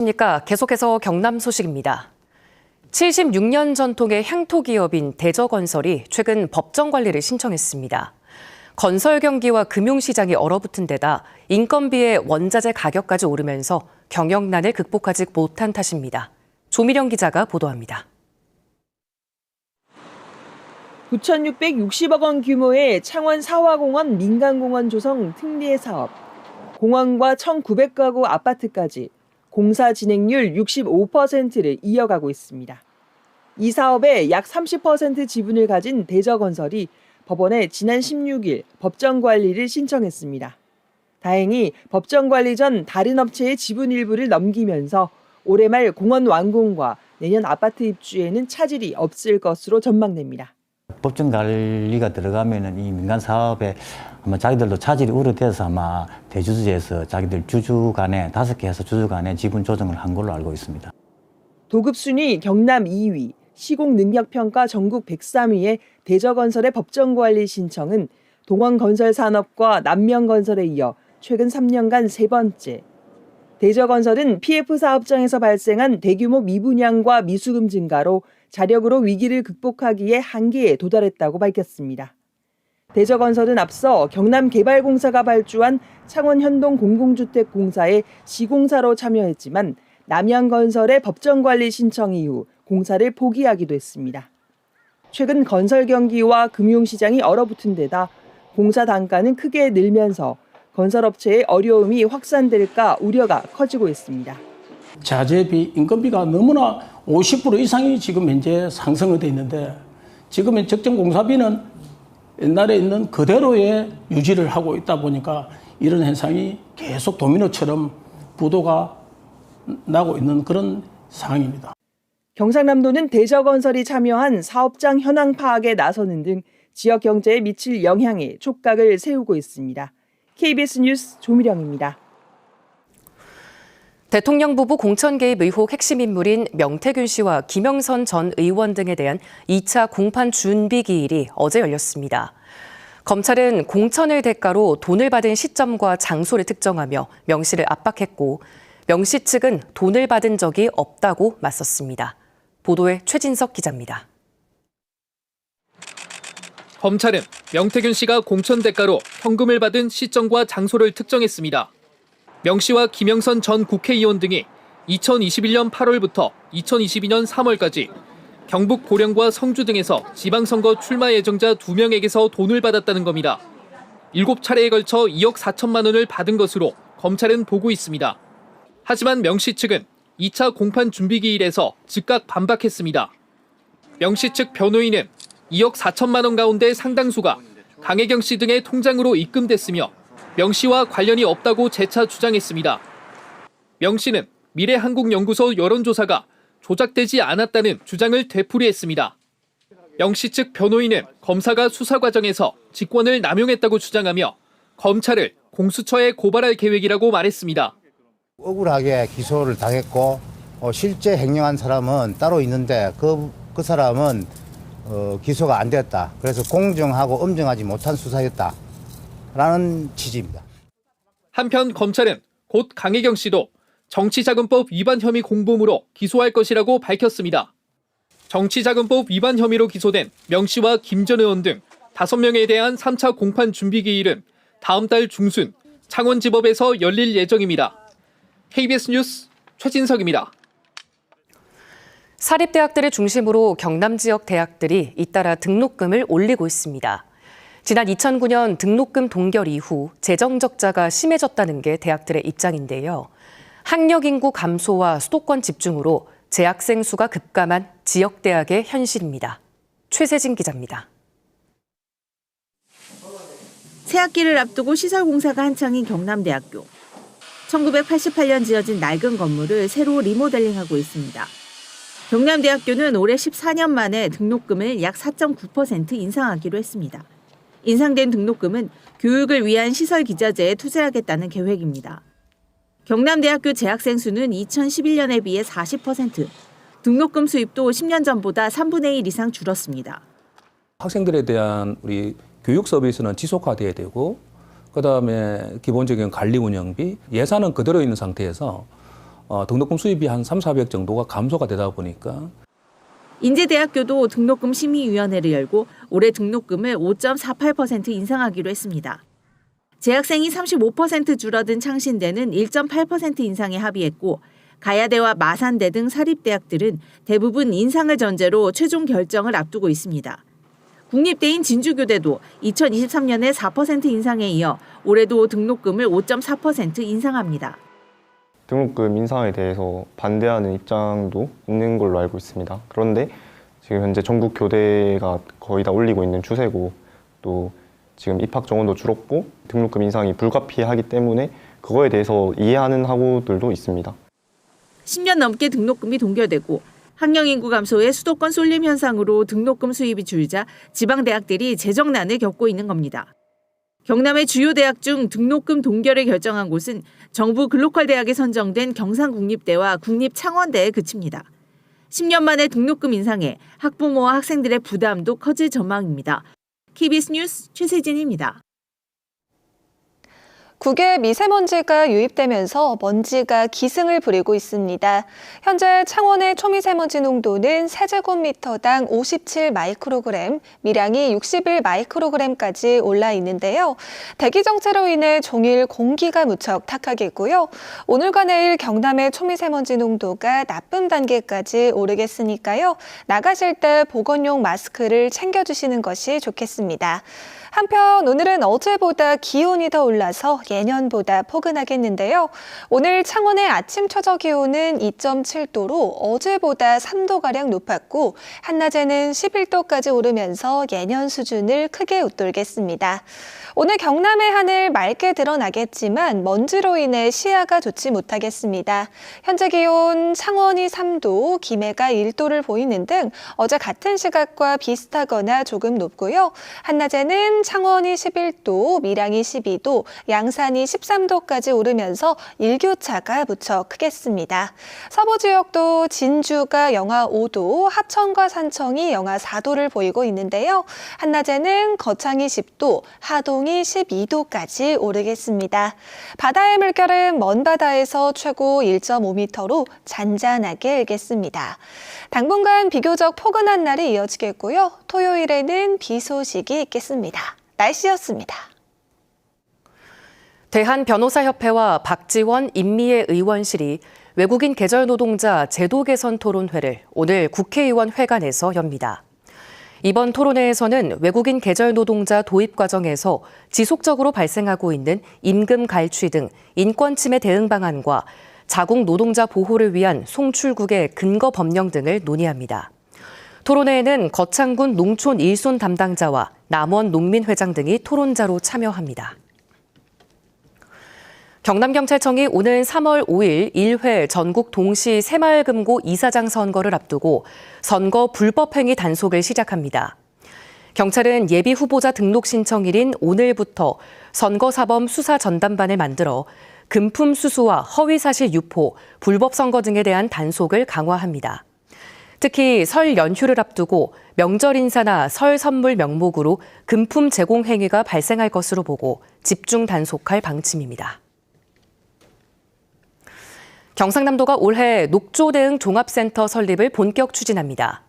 안녕하십니까. 계속해서 경남 소식입니다. 76년 전통의 향토 기업인 대저건설이 최근 법정 관리를 신청했습니다. 건설 경기와 금융시장이 얼어붙은 데다 인건비의 원자재 가격까지 오르면서 경영난을 극복하지 못한 탓입니다. 조미령 기자가 보도합니다. 9,660억 원 규모의 창원 사화공원 민간공원 조성 특례 사업, 공원과 1,900가구 아파트까지 공사 진행률 65%를 이어가고 있습니다. 이 사업의 약 30% 지분을 가진 대저건설이 법원에 지난 16일 법정 관리를 신청했습니다. 다행히 법정 관리 전 다른 업체의 지분 일부를 넘기면서 올해 말 공원 완공과 내년 아파트 입주에는 차질이 없을 것으로 전망됩니다. 법정 관리가 들어가면은 이 민간 사업에 아마 자기들도 차질이 우려돼서 아마 대주주에서 자기들 주주 간에 다섯 개 해서 주주 간에 지분 조정을 한 걸로 알고 있습니다. 도급 순위 경남 2위, 시공 능력 평가 전국 103위의 대저건설의 법정 관리 신청은 동원건설산업과 남명건설에 이어 최근 3년간 세 번째. 대저건설은 PF 사업장에서 발생한 대규모 미분양과 미수금 증가로 자력으로 위기를 극복하기에 한계에 도달했다고 밝혔습니다. 대저건설은 앞서 경남개발공사가 발주한 창원현동 공공주택공사에 시공사로 참여했지만 남양건설의 법정관리 신청 이후 공사를 포기하기도 했습니다. 최근 건설 경기와 금융시장이 얼어붙은 데다 공사 단가는 크게 늘면서 건설업체의 어려움이 확산될까 우려가 커지고 있습니다. 자재비, 인건비가 너무나 50% 이상이 지금 현재 상승이 돼 있는데 지금의 적정 공사비는 옛날에 있는 그대로의 유지를 하고 있다 보니까 이런 현상이 계속 도미노처럼 부도가 나고 있는 그런 상황입니다. 경상남도는 대저건설이 참여한 사업장 현황 파악에 나서는 등 지역 경제에 미칠 영향에 촉각을 세우고 있습니다. KBS 뉴스 조미령입니다. 대통령 부부 공천 개입 의혹 핵심 인물인 명태균 씨와 김영선 전 의원 등에 대한 2차 공판 준비 기일이 어제 열렸습니다. 검찰은 공천을 대가로 돈을 받은 시점과 장소를 특정하며 명 씨를 압박했고 명 씨 측은 돈을 받은 적이 없다고 맞섰습니다. 보도에 최진석 기자입니다. 검찰은 명태균 씨가 공천 대가로 현금을 받은 시점과 장소를 특정했습니다. 명 씨와 김영선 전 국회의원 등이 2021년 8월부터 2022년 3월까지 경북 고령과 성주 등에서 지방선거 출마 예정자 2명에게서 돈을 받았다는 겁니다. 7차례에 걸쳐 2억 4천만 원을 받은 것으로 검찰은 보고 있습니다. 하지만 명씨 측은 2차 공판 준비 기일에서 즉각 반박했습니다. 명씨 측 변호인은 2억 4천만 원 가운데 상당수가 강혜경 씨 등의 통장으로 입금됐으며 명 씨와 관련이 없다고 재차 주장했습니다. 명 씨는 미래한국연구소 여론조사가 조작되지 않았다는 주장을 되풀이했습니다. 명 씨 측 변호인은 검사가 수사 과정에서 직권을 남용했다고 주장하며 검찰을 공수처에 고발할 계획이라고 말했습니다. 억울하게 기소를 당했고 어, 실제 횡령한 사람은 따로 있는데 그, 그 사람은 어, 기소가 안 됐다. 그래서 공정하고 엄정하지 못한 수사였다. 라는 취지입니다. 한편 검찰은 곧 강혜경 씨도 정치자금법 위반 혐의 공범으로 기소할 것이라고 밝혔습니다. 정치자금법 위반 혐의로 기소된 명 씨와 김 전 의원 등 5명에 대한 3차 공판 준비 기일은 다음 달 중순 창원지법에서 열릴 예정입니다. KBS 뉴스 최진석입니다. 사립대학들을 중심으로 경남 지역 대학들이 잇따라 등록금을 올리고 있습니다. 지난 2009년 등록금 동결 이후 재정 적자가 심해졌다는 게 대학들의 입장인데요. 학력 인구 감소와 수도권 집중으로 재학생 수가 급감한 지역 대학의 현실입니다. 최세진 기자입니다. 새학기를 앞두고 시설 공사가 한창인 경남대학교. 1988년 지어진 낡은 건물을 새로 리모델링하고 있습니다. 경남대학교는 올해 14년 만에 등록금을 약 4.9% 인상하기로 했습니다. 인상된 등록금은 교육을 위한 시설 기자재에 투자하겠다는 계획입니다. 경남대학교 재학생 수는 2011년에 비해 40%, 등록금 수입도 10년 전보다 3분의 1 이상 줄었습니다. 학생들에 대한 우리 교육 서비스는 지속화돼야 되고 그다음에 기본적인 관리 운영비 예산은 그대로 있는 상태에서 어, 등록금 수입이 한 3, 400 정도가 감소가 되다 보니까 인제대학교도 등록금 심의위원회를 열고 올해 등록금을 5.48% 인상하기로 했습니다. 재학생이 35% 줄어든 창신대는 1.8% 인상에 합의했고 가야대와 마산대 등 사립대학들은 대부분 인상을 전제로 최종 결정을 앞두고 있습니다. 국립대인 진주교대도 2023년에 4% 인상에 이어 올해도 등록금을 5.4% 인상합니다. 등록금 인상에 대해서 반대하는 입장도 있는 걸로 알고 있습니다. 그런데 지금 현재 전국 교대가 거의 다 올리고 있는 추세고 또 지금 입학 정원도 줄었고 등록금 인상이 불가피하기 때문에 그거에 대해서 이해하는 학우들도 있습니다. 10년 넘게 등록금이 동결되고 학령 인구 감소에 수도권 쏠림 현상으로 등록금 수입이 줄자 지방 대학들이 재정난을 겪고 있는 겁니다. 경남의 주요 대학 중 등록금 동결을 결정한 곳은 정부 글로컬 대학에 선정된 경상국립대와 국립창원대에 그칩니다. 10년 만에 등록금 인상에 학부모와 학생들의 부담도 커질 전망입니다. KBS 뉴스 최세진입니다. 국외 미세먼지가 유입되면서 먼지가 기승을 부리고 있습니다. 현재 창원의 초미세먼지 농도는 세제곱미터당 57 마이크로그램, 미량이 61 마이크로그램까지 올라 있는데요. 대기 정체로 인해 종일 공기가 무척 탁하겠고요. 오늘과 내일 경남의 초미세먼지 농도가 나쁨 단계까지 오르겠으니까요. 나가실 때 보건용 마스크를 챙겨주시는 것이 좋겠습니다. 한편 오늘은 어제보다 기온이 더 올라서 예년보다 포근하겠는데요. 오늘 창원의 아침 최저 기온은 2.7도로 어제보다 3도가량 높았고 한낮에는 11도까지 오르면서 예년 수준을 크게 웃돌겠습니다. 오늘 경남의 하늘 맑게 드러나겠지만 먼지로 인해 시야가 좋지 못하겠습니다. 현재 기온 창원이 3도, 김해가 1도를 보이는 등 어제 같은 시각과 비슷하거나 조금 높고요. 한낮에는 창원이 11도, 밀양이 12도, 양산이 13도까지 오르면서 일교차가 무척 크겠습니다. 서부 지역도 진주가 영하 5도, 하천과 산청이 영하 4도를 보이고 있는데요. 한낮에는 거창이 10도, 하동이 12도까지 오르겠습니다. 바다의 물결은 먼 바다에서 최고 1.5m로 잔잔하게 일겠습니다. 당분간 비교적 포근한 날이 이어지겠고요. 토요일에는 비 소식이 있겠습니다. 날씨였습니다. 대한변호사협회와 박지원 임미애 의원실이 외국인 계절 노동자 제도 개선 토론회를 오늘 국회의원 회관에서 엽니다. 이번 토론회에서는 외국인 계절 노동자 도입 과정에서 지속적으로 발생하고 있는 임금 갈취 등 인권 침해 대응 방안과 자국 노동자 보호를 위한 송출국의 근거 법령 등을 논의합니다. 토론회에는 거창군 농촌 일손 담당자와 남원 농민회장 등이 토론자로 참여합니다. 경남경찰청이 오는 3월 5일 1회 전국 동시 새마을금고 이사장 선거를 앞두고 선거 불법행위 단속을 시작합니다. 경찰은 예비 후보자 등록 신청일인 오늘부터 선거사범 수사 전담반을 만들어 금품 수수와 허위사실 유포, 불법 선거 등에 대한 단속을 강화합니다. 특히 설 연휴를 앞두고 명절 인사나 설 선물 명목으로 금품 제공 행위가 발생할 것으로 보고 집중 단속할 방침입니다. 경상남도가 올해 녹조 대응 종합센터 설립을 본격 추진합니다.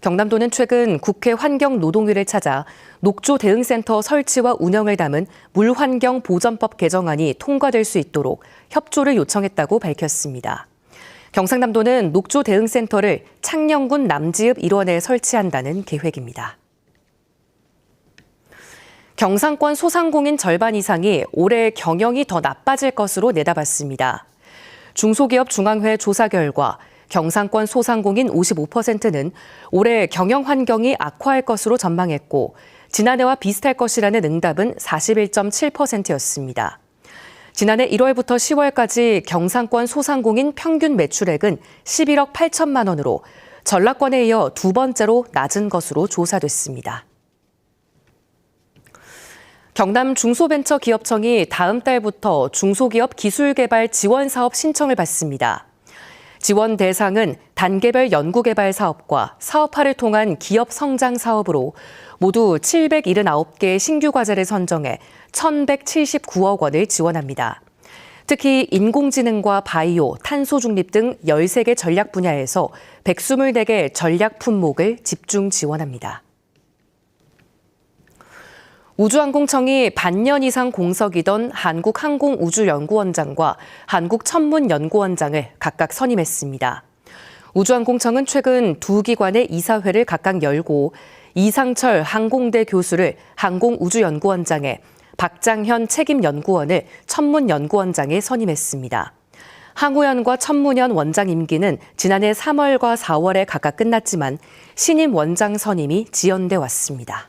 경남도는 최근 국회 환경노동위를 찾아 녹조 대응센터 설치와 운영을 담은 물환경 보전법 개정안이 통과될 수 있도록 협조를 요청했다고 밝혔습니다. 경상남도는 녹조 대응센터를 창녕군 남지읍 일원에 설치한다는 계획입니다. 경상권 소상공인 절반 이상이 올해 경영이 더 나빠질 것으로 내다봤습니다. 중소기업 중앙회 조사 결과 경상권 소상공인 55%는 올해 경영 환경이 악화할 것으로 전망했고 지난해와 비슷할 것이라는 응답은 41.7%였습니다. 지난해 1월부터 10월까지 경상권 소상공인 평균 매출액은 11억 8천만 원으로 전라권에 이어 두 번째로 낮은 것으로 조사됐습니다. 경남 중소벤처기업청이 다음 달부터 중소기업 기술개발 지원 사업 신청을 받습니다. 지원 대상은 단계별 연구개발 사업과 사업화를 통한 기업 성장 사업으로 모두 779개의 신규 과제를 선정해 1,179억 원을 지원합니다. 특히 인공지능과 바이오, 탄소 중립 등 13개 전략 분야에서 124개 전략 품목을 집중 지원합니다. 우주항공청이 반년 이상 공석이던 한국항공우주연구원장과 한국천문연구원장을 각각 선임했습니다. 우주항공청은 최근 두 기관의 이사회를 각각 열고 이상철 항공대 교수를 항공우주연구원장에 박장현 책임연구원을 천문연구원장에 선임했습니다. 항우연과 천문연 원장 임기는 지난해 3월과 4월에 각각 끝났지만 신임 원장 선임이 지연돼 왔습니다.